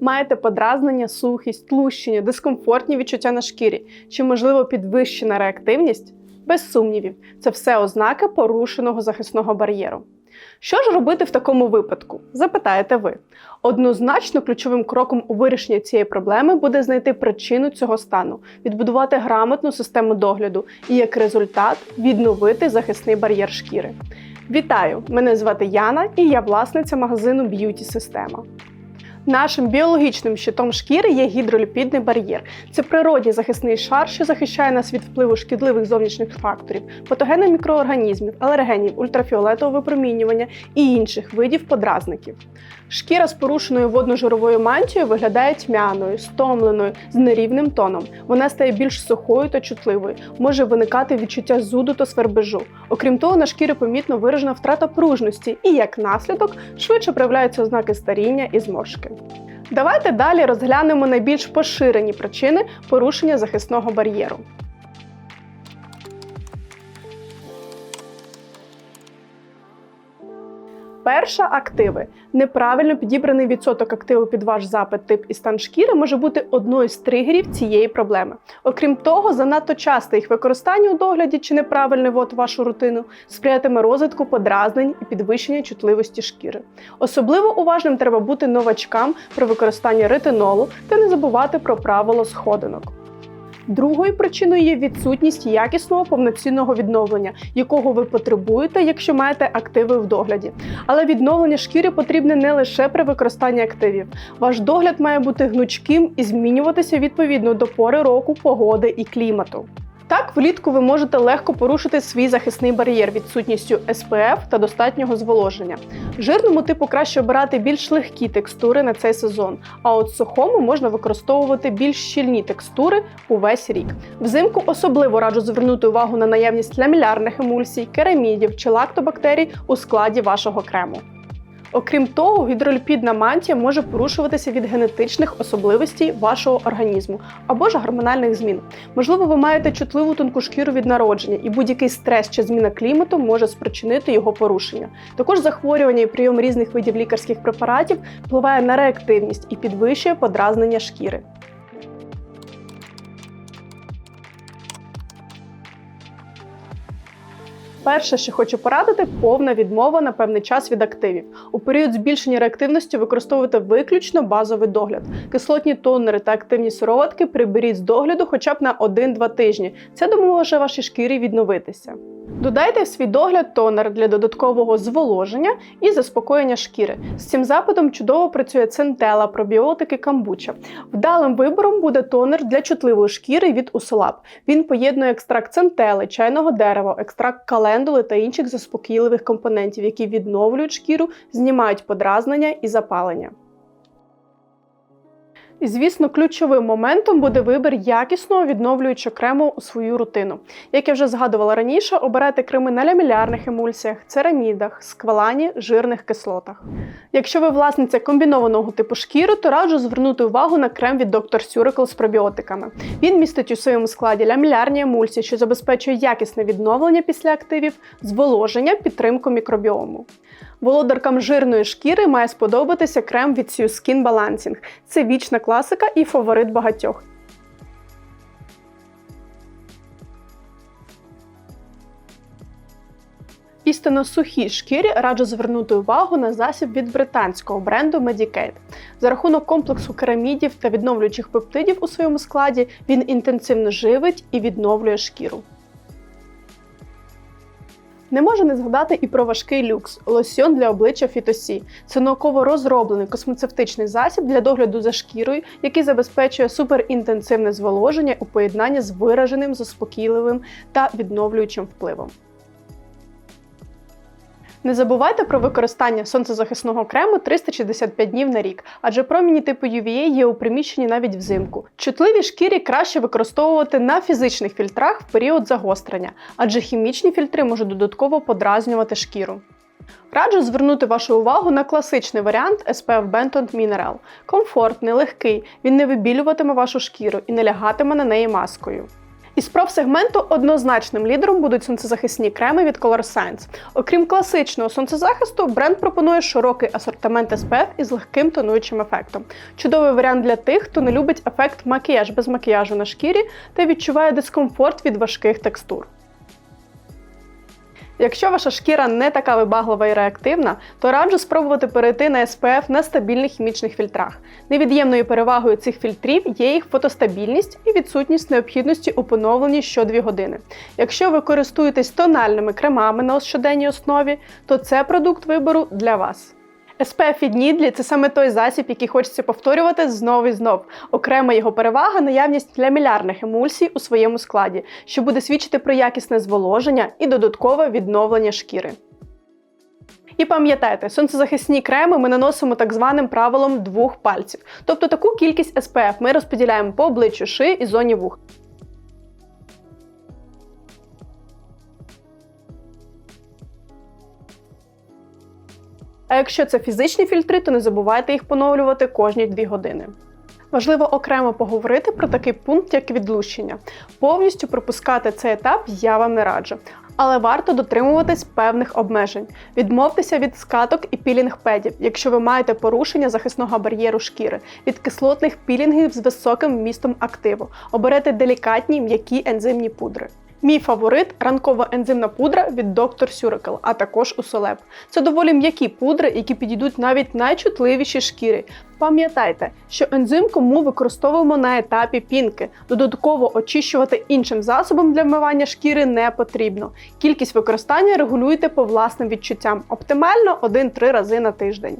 Маєте подразнення, сухість, тлущення, дискомфортні відчуття на шкірі чи, можливо, підвищена реактивність? Без сумнівів, це все ознаки порушеного захисного бар'єру. Що ж робити в такому випадку? Запитаєте ви. Однозначно ключовим кроком у вирішенні цієї проблеми буде знайти причину цього стану, відбудувати грамотну систему догляду і як результат відновити захисний бар'єр шкіри. Вітаю! Мене звати Яна і я власниця магазину Б'юті Система. Нашим біологічним щитом шкіри є гідроліпідний бар'єр. Це природній захисний шар, що захищає нас від впливу шкідливих зовнішніх факторів, патогенних мікроорганізмів, алергенів, ультрафіолетового випромінювання і інших видів подразників. Шкіра з порушеною водно-жировою мантією виглядає тьмяною, стомленою, з нерівним тоном. Вона стає більш сухою та чутливою, може виникати відчуття зуду та свербежу. Окрім того, на шкірі помітно виражена втрата пружності і, як наслідок, швидше проявляються ознаки старіння і зморшки. Давайте далі розглянемо найбільш поширені причини порушення захисного бар'єру. Перша активи. Неправильно підібраний відсоток активу під ваш запит, тип і стан шкіри може бути одною з тригерів цієї проблеми. Окрім того, занадто часте їх використання у догляді чи неправильний ввод вашу рутину сприятиме розвитку подразнень і підвищення чутливості шкіри. Особливо уважним треба бути новачкам при використанні ретинолу та не забувати про правило сходинок. Другою причиною є відсутність якісного повноцінного відновлення, якого ви потребуєте, якщо маєте активи в догляді. Але відновлення шкіри потрібне не лише при використанні активів. Ваш догляд має бути гнучким і змінюватися відповідно до пори року, погоди і клімату. Так, влітку ви можете легко порушити свій захисний бар'єр відсутністю SPF та достатнього зволоження. Жирному типу краще обирати більш легкі текстури на цей сезон, а от сухому можна використовувати більш щільні текстури увесь рік. Взимку особливо раджу звернути увагу на наявність лямілярних емульсій, керамідів чи лактобактерій у складі вашого крему. Окрім того, гідроліпідна мантія може порушуватися від генетичних особливостей вашого організму або ж гормональних змін. Можливо, ви маєте чутливу тонку шкіру від народження, і будь-який стрес чи зміна клімату може спричинити його порушення. Також захворювання і прийом різних видів лікарських препаратів впливає на реактивність і підвищує подразнення шкіри. Перше, що хочу порадити, повна відмова на певний час від активів. У період збільшення реактивності використовуйте виключно базовий догляд. Кислотні тонери та активні сироватки приберіть з догляду хоча б на 1-2 тижні. Це допоможе вашій шкірі відновитися. Додайте в свій догляд тонер для додаткового зволоження і заспокоєння шкіри. З цим запитом чудово працює центела, пробіотики, камбуча. Вдалим вибором буде тонер для чутливої шкіри від Усолаб. Він поєднує екстракт центели, чайного дерева, екстракт календули та інших заспокійливих компонентів, які відновлюють шкіру, знімають подразнення і запалення. І, звісно, ключовим моментом буде вибір якісного відновлюючого крему у свою рутину. Як я вже згадувала раніше, обирайте креми на лямілярних емульсіях, церамідах, сквалані, жирних кислотах. Якщо ви власниця комбінованого типу шкіри, то раджу звернути увагу на крем від Dr. Surical з пробіотиками. Він містить у своєму складі лямілярні емульсії, що забезпечує якісне відновлення після активів, зволоження, підтримку мікробіому. Володаркам жирної шкіри має сподобатися крем від Sue Skin Balancing. Це вічна класика і фаворит багатьох. Істинно сухій шкірі раджу звернути увагу на засіб від британського бренду Medicaid. За рахунок комплексу керамідів та відновлюючих пептидів у своєму складі він інтенсивно живить і відновлює шкіру. Не можу не згадати і про важкий люкс лосьон для обличчя Фітосі. Це науково розроблений космецевтичний засіб для догляду за шкірою, який забезпечує суперінтенсивне зволоження у поєднанні з вираженим, заспокійливим та відновлюючим впливом. Не забувайте про використання сонцезахисного крему 365 днів на рік, адже проміні типу UVA є у приміщенні навіть взимку. Чутливі шкірі краще використовувати на фізичних фільтрах в період загострення, адже хімічні фільтри можуть додатково подразнювати шкіру. Раджу звернути вашу увагу на класичний варіант SPF Benton Mineral. Комфортний, легкий, він не вибілюватиме вашу шкіру і не лягатиме на неї маскою. Із профсегменту однозначним лідером будуть сонцезахисні креми від Color Science. Окрім класичного сонцезахисту, бренд пропонує широкий асортимент SPF із легким тонуючим ефектом. Чудовий варіант для тих, хто не любить ефект макіяж без макіяжу на шкірі та відчуває дискомфорт від важких текстур. Якщо ваша шкіра не така вибаглива і реактивна, то раджу спробувати перейти на SPF на стабільних хімічних фільтрах. Невід'ємною перевагою цих фільтрів є їх фотостабільність і відсутність необхідності у поновленні що 2 години. Якщо ви користуєтесь тональними кремами на щоденній основі, то це продукт вибору для вас. SPF від Нідлі це саме той засіб, який хочеться повторювати знов і знов. Окрема його перевага наявність лямілярних емульсій у своєму складі, що буде свідчити про якісне зволоження і додаткове відновлення шкіри. І пам'ятайте, сонцезахисні креми ми наносимо так званим правилом двох пальців. Тобто таку кількість SPF ми розподіляємо по обличчю шиї і зоні вух. А якщо це фізичні фільтри, то не забувайте їх поновлювати кожні 2 години. Важливо окремо поговорити про такий пункт, як відлущення. Повністю пропускати цей етап я вам не раджу. Але варто дотримуватись певних обмежень. Відмовтеся від скаток і пілінг-педів, якщо ви маєте порушення захисного бар'єру шкіри, від кислотних пілінгів з високим вмістом активу. Оберете делікатні м'які ензимні пудри. Мій фаворит ранкова ензимна пудра від Dr. Suracle, а також Солеб. Це доволі м'які пудри, які підійдуть навіть найчутливіші шкіри. Пам'ятайте, що ензимку ми використовуємо на етапі пінки. Додатково очищувати іншим засобом для вмивання шкіри не потрібно. Кількість використання регулюйте по власним відчуттям. Оптимально 1-3 рази на тиждень.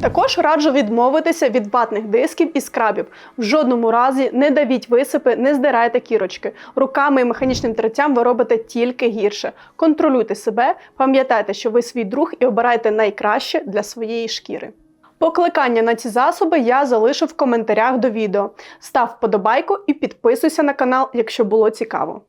Також раджу відмовитися від ватних дисків і скрабів. В жодному разі не давіть висипи, не здирайте кірочки. Руками і механічним тертям ви робите тільки гірше. Контролюйте себе, пам'ятайте, що ви свій друг і обирайте найкраще для своєї шкіри. Покликання на ці засоби я залишу в коментарях до відео. Став вподобайку і підписуйся на канал, якщо було цікаво.